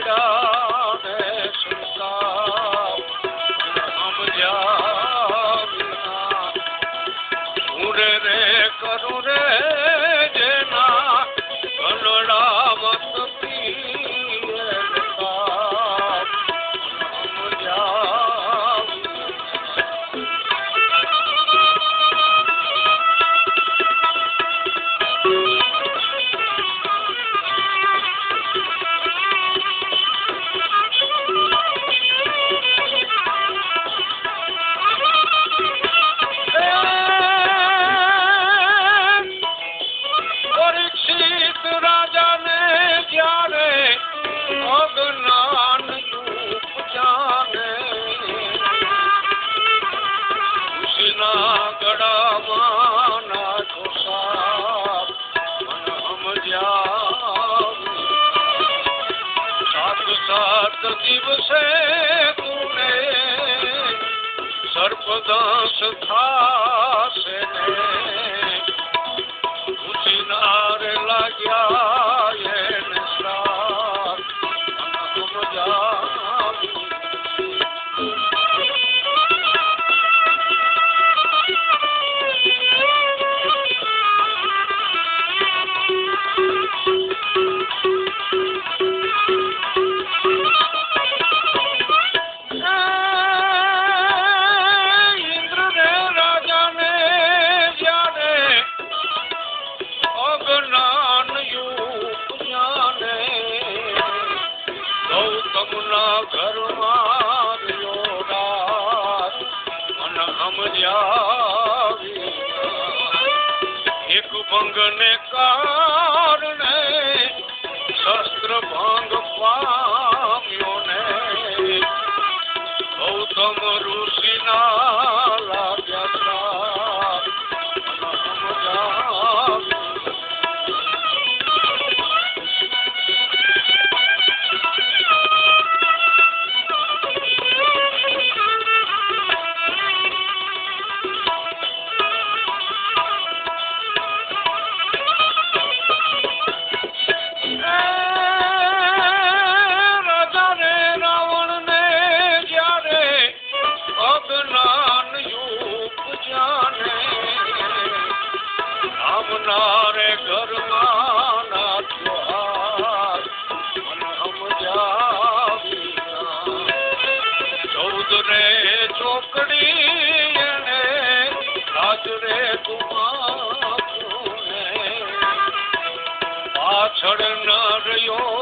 ઉલટા ન પડ્યા ને દિવસે તુને સર્પદંશ થાશે ને ગૌતમના ઘરમાં મન સમજાવી એક ભંગને કારણે શસ્ત્ર ભંગ પામ્યો ને ગૌતમ ઋષિના હાથ મન સમજાવી ચૌદ રે ચોકડી એને રાજ રે ગુમાવ્યું પાછળ ન રહ્યો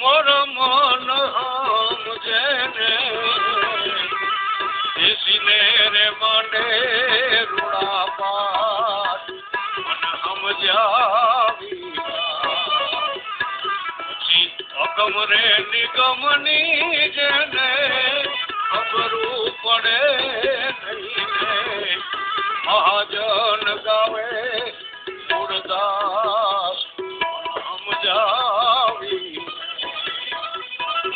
વિસ્તાર. સમજાવી. કુળ રે વચનનો મૂર્ખો મરમ ન સમજે ને દેશીને રે માંડે રૂડા પાટ મન સમજાવી પછી અગમ રે નિગમની જેને ખબરું પડે